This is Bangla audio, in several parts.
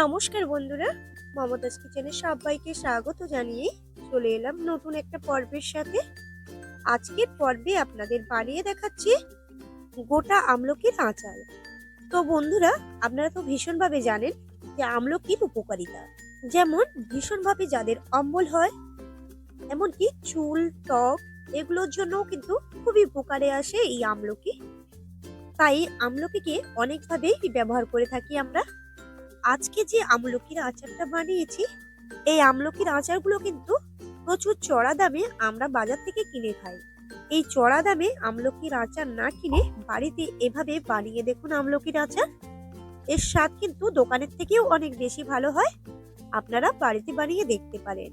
নমস্কার বন্ধুরা, মমতাজ কিচেনে সবাইকে স্বাগত জানিয়ে চলে এলাম নতুন একটা পর্বের সাথে। আজকের পর্বে আপনাদের বানিয়ে দেখাচ্ছি গোটা আমলকির আচার। তো বন্ধুরা, আপনারা তো ভীষণভাবে জানেন যে আমলকির উপকারিতা। যেমন ভীষণভাবে যাদের অম্বল হয়, এমনকি চুল, ত্বক, এগুলোর জন্যও কিন্তু খুবই উপকারে আসে এই আমলকি। তাই আমলকিকে অনেকভাবেই ব্যবহার করে থাকি আমরা। আজকে যে আমলকির আচারটা বানিয়েছি, এই আমলকির আচারগুলো কিন্তু প্রচুর চড়া দামে আমরা বাজার থেকে কিনে খাই। এই চড়া দামে আমলকির আচার না কিনে বাড়িতে এভাবে বানিয়ে দেখুন আমলকির আচার। এর স্বাদ কিন্তু দোকানের থেকেও অনেক বেশি ভালো হয়। আপনারা বাড়িতে বানিয়ে দেখতে পারেন।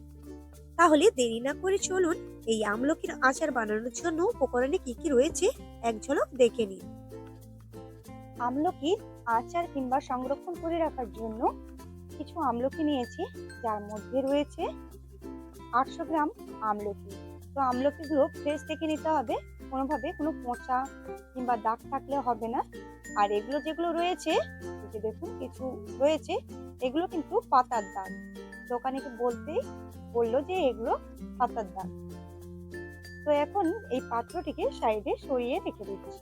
তাহলে দেরি না করে চলুন এই আমলকির আচার বানানোর জন্য উপকরণে কি কি রয়েছে, এক ঝলক দেখে নিন আমলকির আচার কিংবা সংরক্ষণ করে রাখার জন্য কিছু আমলকি নিয়েছি, যার মধ্যে রয়েছে আটশো গ্রাম আমলকি। তো আমলকিগুলো ফ্রেশ দেখে নিতে হবে, কোনোভাবে কোনো পচা কিংবা দাগ থাকলে হবে না। আর এগুলো যেগুলো রয়েছে দেখুন কিছু রয়েছে, এগুলো কিন্তু পাতার দাগ। দোকানিকে বলতেই বলল যে এগুলো পাতার দাগ। তো এখন এই পাত্রটিকে সাইডে সরিয়ে রেখে দিচ্ছি।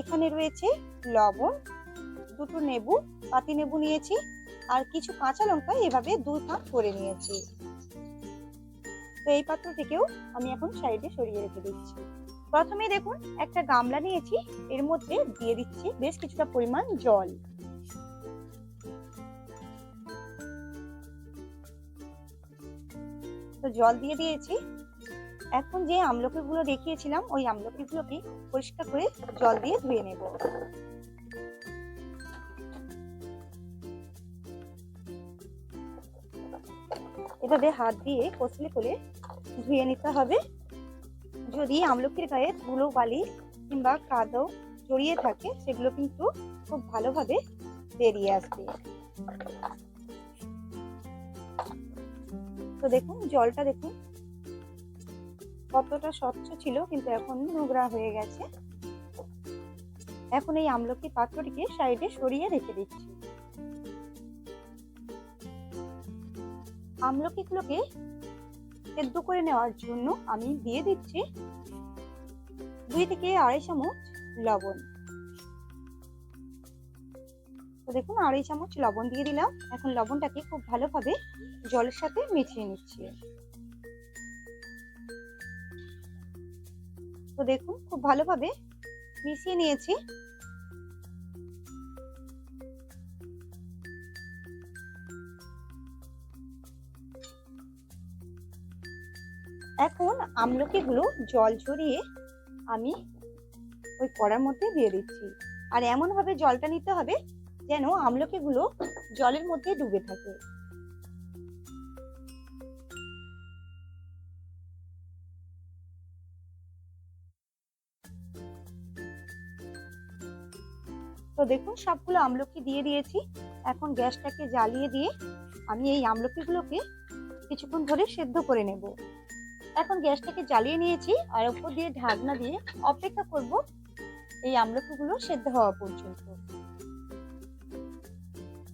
এখানে রয়েছে লবণ, দুটো নেবু পাতি নেবু নিয়েছি, আর কিছু কাঁচা লঙ্কা এভাবে দুই ভাগ করে নিয়েছি। তো এই পাত্রটিকেও আমি এখন সাইডে সরিয়ে রেখে দিচ্ছি। প্রথমে দেখুন, একটা গামলা নিয়েছি, এর মধ্যে দিয়ে দিচ্ছি বেশ কিছুটা পরিমাণ জল। তো জল দিয়ে দিয়েছি এখন যে আমলকিগুলো দেখিয়েছিলাম, ওই আমলকিগুলোকে পরিষ্কার করে জল দিয়ে ধুয়ে নেব। এভাবে হাত দিয়ে কচলে করে ধুয়ে নিতে হবে। যদি আমলকির গায়ে ধুলো বালি কিংবা কাদো জড়িয়ে থাকে, সেগুলো কিন্তু খুব ভালোভাবে বেরিয়ে আসবে। তো দেখুন, জলটা দেখুন কতটা স্বচ্ছ ছিল কিন্তু এখন নোংরা হয়ে গেছে। এখন এই আমলকি পাত্রটিকে সাইডে সরিয়ে রেখে দিচ্ছি। আমলকিগুলোকে সেদ্ধ করে নেওয়ার জন্য আমি দিয়ে দিচ্ছি দুই থেকে আড়াই চামচ লবণ। তো দেখুন, আড়াই চামচ লবণ দিয়ে দিলাম। এখন লবণটাকে খুব ভালোভাবে জলের সাথে মিশিয়ে নিচ্ছি। তো দেখুন, খুব ভালোভাবে মিশিয়ে নিয়েছি। এখন আমলকিগুলো জল ঝরিয়ে আমি ওই কড়ার মধ্যে দিয়ে দিচ্ছি। আর এমন ভাবে জলটা নিতে হবে যেন আমলকিগুলো জলের মধ্যে ডুবে থাকে। তো দেখুন, সবগুলো আমলকি দিয়ে দিয়েছি। এখন গ্যাসটাকে জ্বালিয়ে দিয়ে আমি এই আমলকিগুলোকে কিছুক্ষণ ধরে সেদ্ধ করে নেব। এখন গ্যাসটাকে জ্বালিয়ে নিয়েছি আর উপর দিয়ে ঢাকনা দিয়ে অপেক্ষা করব এই আমলকিগুলো সেদ্ধ হওয়া পর্যন্ত।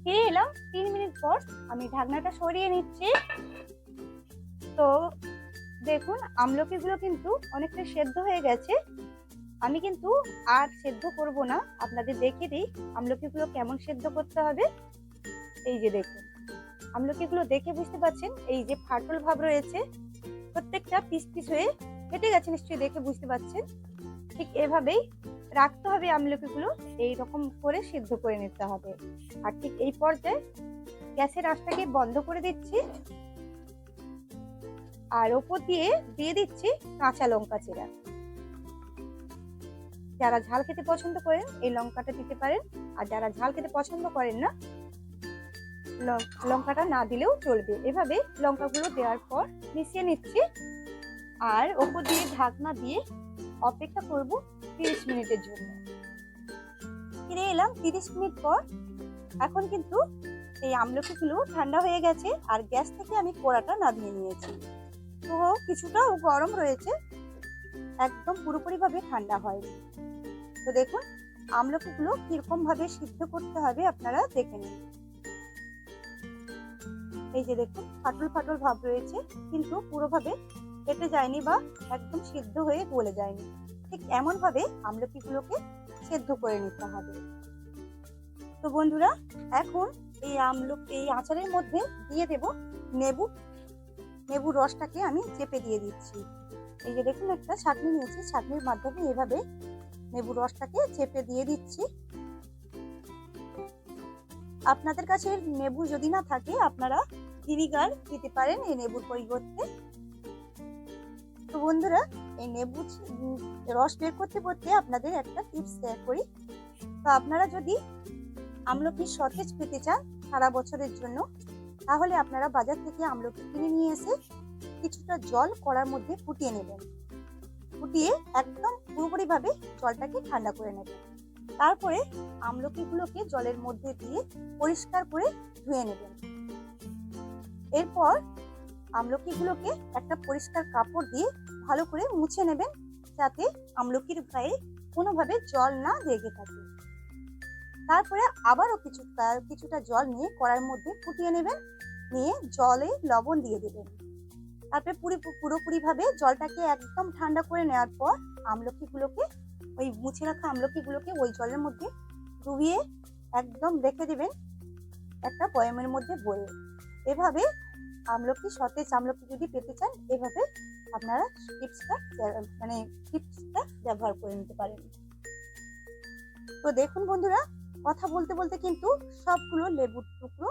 ফিরে এলাম, তিন মিনিট পর আমি ঢাকনাটা সরিয়ে নিচ্ছি। তো দেখুন, আমলকিগুলো কিন্তু অনেকটা সেদ্ধ হয়ে গেছে। আমি কিন্তু আর সেদ্ধ করব না। আপনাদের দেখে দিই আমলকিগুলো কেমন সেদ্ধ করতে হবে। এই যে দেখুন, আমলকিগুলো দেখে বুঝতে পারছেন এই যে ফাটল ভাব রয়েছে, প্রত্যেকটা পিস পিস হয়ে ফেটে গেছে নিশ্চয়ই দেখে বুঝতে পারছেন। ঠিক এভাবেই রাখতে হবে আমলকিগুলো এই রকম করে সিদ্ধ করে নিতে হবে। আর ঠিক এই পর্যায়ে গ্যাসের আঁচটাকে বন্ধ করে দিচ্ছি। আর ওপর দিয়ে দিয়ে দিচ্ছি কাঁচা লঙ্কা চেরা। যারা ঝাল খেতে পছন্দ করেন, এই লঙ্কাটা দিতে পারেন। আর যারা ঝাল খেতে পছন্দ করেন না লঙ্কাটা না দিলেও চলবে। এভাবে লঙ্কাগুলো দেওয়ার পর মিশিয়ে নিচ্ছি। আর ওপর দিয়ে ঢাকনা দিয়ে অপেক্ষা করব তিরিশ মিনিটের জন্য। ফিরে এলাম তিরিশ মিনিট পর। এখন কিন্তু এই আমলকিগুলো ঠান্ডা হয়ে গেছে আর গ্যাস থেকে আমি পোড়াটা নামিয়ে নিয়েছি। তো কিছুটা গরম রয়েছে। একদম পুরোপুরিভাবে ঠান্ডা হয়নি। তো দেখুন আমলকিগুলো কীরকম ভাবে সিদ্ধ করতে হবে আপনারা দেখে নিন। এই যে দেখুন, ফাটল ফাটল ভাব রয়েছে, কিন্তু পুরোভাবে কেটে যায়নি বা একদম সিদ্ধ হয়ে গলে যায়নি। ঠিক এমন ভাবে আমলকিগুলোকে সেদ্ধ করে নিতে হবে। তো বন্ধুরা, এখন এই আমল, এই আচারের মধ্যে দিয়ে দেব নেবু। নেবুর রসটাকে আমি চেপে দিয়ে দিচ্ছি। এই যে দেখুন, একটা ছাঁকনি নিয়েছি। ছাঁকনির মাধ্যমে এভাবে নেবুর রসটাকে চেপে দিয়ে দিচ্ছি। আপনাদের কাছে নেবু যদি না থাকে, আপনারা ভিনিগার দিতে পারেন এই নেবুর পরিবর্তে। তো বন্ধুরা, এই নেবু রস বের করতে করতে আপনাদের একটা টিপস শেয়ার করি। তো আপনারা যদি আমলকি সতেজ পেতে চান সারা বছরের জন্য, তাহলে আপনারা বাজার থেকে আমলকি কিনে নিয়ে এসে কিছুটা জল কড়ার মধ্যে ফুটিয়ে নেবেন। ফুটিয়ে একদম পুরোপুরিভাবে জলটাকে ঠান্ডা করে নেবে। তারপরে আমলকিগুলোকে জলের মধ্যে দিয়ে পরিষ্কার করে ধুয়ে নেবেন এরপর আমলকিগুলোকে একটা পরিষ্কার কাপড় দিয়ে ভালো করে মুছে নেবেন যাতে আমলকির গায়ে কোনোভাবে জল না লেগে থাকে। তারপরে আবারও কিছুটা কিছুটা জল নিয়ে কড়ার মধ্যে ফুটিয়ে নেবেন, নিয়ে জলে লবণ দিয়ে দেবেন। তারপরে পুরি, পুরোপুরিভাবে জলটাকে একদম ঠান্ডা করে নেওয়ার পর আমলকিগুলোকে, ওই মুছে রাখা আমলকিগুলোকে ওই জলের মধ্যে ডুবিয়ে একদম রেখে দেবেন একটা বয়ামের মধ্যে বয়ে। এভাবে আমলকি, সতেজ আমলকি যদি পেতে চান, এভাবে আপনারা টিপসটা মানে টিপসটা ব্যবহার করে নিতে পারেন। তো দেখুন বন্ধুরা, কথা বলতে বলতে কিন্তু সবগুলো লেবুর টুকরো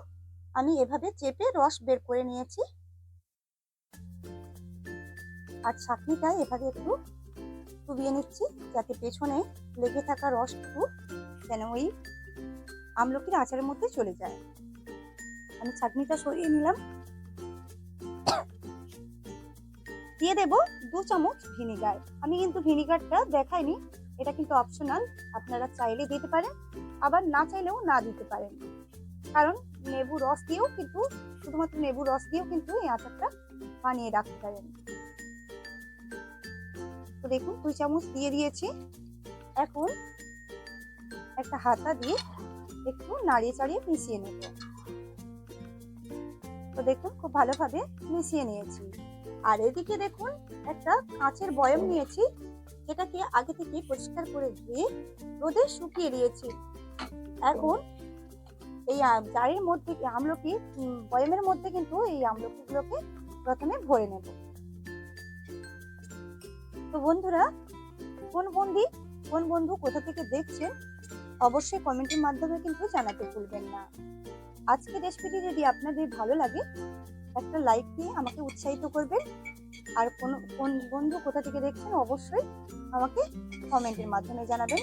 আমি এভাবে চেপে রস বের করে নিয়েছি। আর ছাকনিটা এভাবে একটু চুবিয়ে নিচ্ছি যাতে পেছনে লেগে থাকা রসটুকু যেন ওই আমলকির আচারের মধ্যে চলে যায়। আমি ছাকনিটা সরিয়ে নিলাম। দিয়ে দেব দু চামচ ভিনিগার। আমি কিন্তু ভিনিগারটা দেখাইনি, এটা কিন্তু অপশনাল আপনারা চাইলে দিতে পারেন, আবার না চাইলেও না দিতে পারেন। কারণ লেবু রস দিয়েও কিন্তু, শুধুমাত্র লেবু রস দিয়েও কিন্তু এই আচারটা বানিয়ে রাখতে পারেন। তো দেখুন, দুই চামচ দিয়ে দিয়েছি। এখন একটা হাতা দিয়ে একটু নাড়িয়ে চাড়িয়ে মিশিয়ে নেব। তো দেখুন, খুব ভালোভাবে মিশিয়ে নিয়েছি। আর এদিকে দেখুন, একটা কাঁচের বয়ম নিয়েছি, যেটাকে আগে থেকে পরিষ্কার করে ধুয়ে রোদে শুকিয়ে দিয়েছি। এখন এই জারের মধ্যে আমলকি বয়মের মধ্যে কিন্তু এই আমলকিগুলোকে প্রথমে ভরে নেব। তো বন্ধুরা, কোন বন্ধু কোন বন্ধু কোথা থেকে দেখছেন, অবশ্যই কমেন্টের মাধ্যমে কিন্তু জানাতে ভুলবেন না। আজকে রেসিপিটি যদি আপনাদের ভালো লাগে, একটা লাইক দিয়ে আমাকে উৎসাহিত করবেন। আর কোন কোন বন্ধু কোথা থেকে দেখছেন, অবশ্যই আমাকে কমেন্টের মাধ্যমে জানাবেন।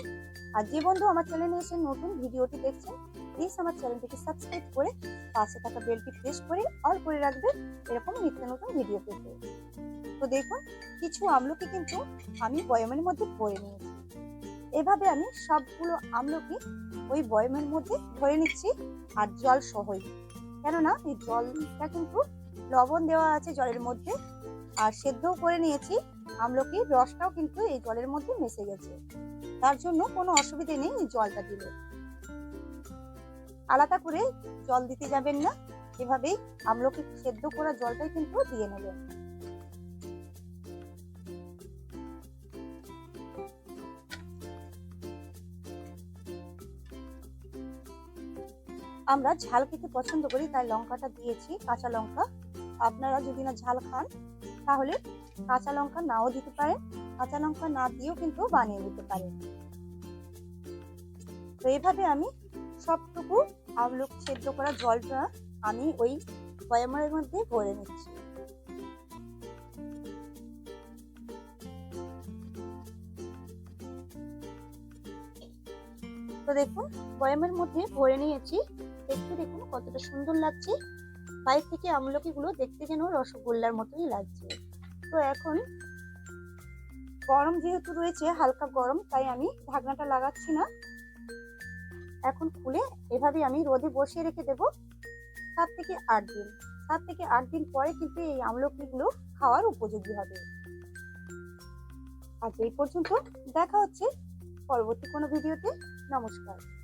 আর যে বন্ধু আমার চ্যানেলে এসে নতুন ভিডিওটি দেখছেন প্লিজ আমার চ্যানেলটিকে সাবস্ক্রাইব করে পাশে থাকা বেলটি প্রেস করে অল করে রাখবেন। এরকম নিত্য নতুন ভিডিও পেতে। তো দেখুন কিছু আমলকি কিন্তু আমি বয়মের মধ্যে ভরে নিয়েছি। এভাবে আমি সবগুলো আমলকি ওই বয়মের মধ্যে ভরে নিচ্ছি আর জল সহই। কেননা এই জলটা কিন্তু লবণ দেওয়া আছে জলের মধ্যে আর সেদ্ধও করে নিয়েছি, আমলকির রসটাও কিন্তু এই জলের মধ্যে মিশে গেছে। তার জন্য কোনো অসুবিধে নেই এই জলটা দিলে। আলাদা করে জল দিতে যাবেন না, এভাবেই আমলকি সেদ্ধ করা জলটাই কিন্তু দিয়ে নেবেন। আমরা ঝাল খেতে পছন্দ করি, তাই লঙ্কাটা দিয়েছি, কাঁচা লঙ্কা। আপনারা যদি না ঝাল খান, তাহলে কাঁচা লঙ্কা নাও দিতে পারেন কাঁচা লঙ্কা না দিয়েও কিন্তু বানিয়ে নিতে পারেন। তো এইভাবে আমি সবটুকু আমলক সেদ্ধ করা জলটা আমি ওই বয়ামের মধ্যে ভরে নিচ্ছি। তো দেখুন বয়ামের মধ্যে ভরে নিয়েছি। দেখতে দেখুন কতটা সুন্দর লাগছে। বাইরে থেকে আমলকিগুলো দেখতে যেন রসগোল্লার মতোই লাগছে। তো এখন গরম যেহেতু রয়েছে, হালকা গরম, তাই আমি ঢাকনাটা লাগাচ্ছি না। এখন খুলে এভাবে আমি রোদে বসিয়ে রেখে দেব সাত থেকে আট দিন। সাত থেকে আট দিন পরে কিন্তু এই আমলকিগুলো খাওয়ার উপযোগী হবে। আজ এই পর্যন্ত দেখা হচ্ছে পরবর্তী কোনো ভিডিওতে। নমস্কার।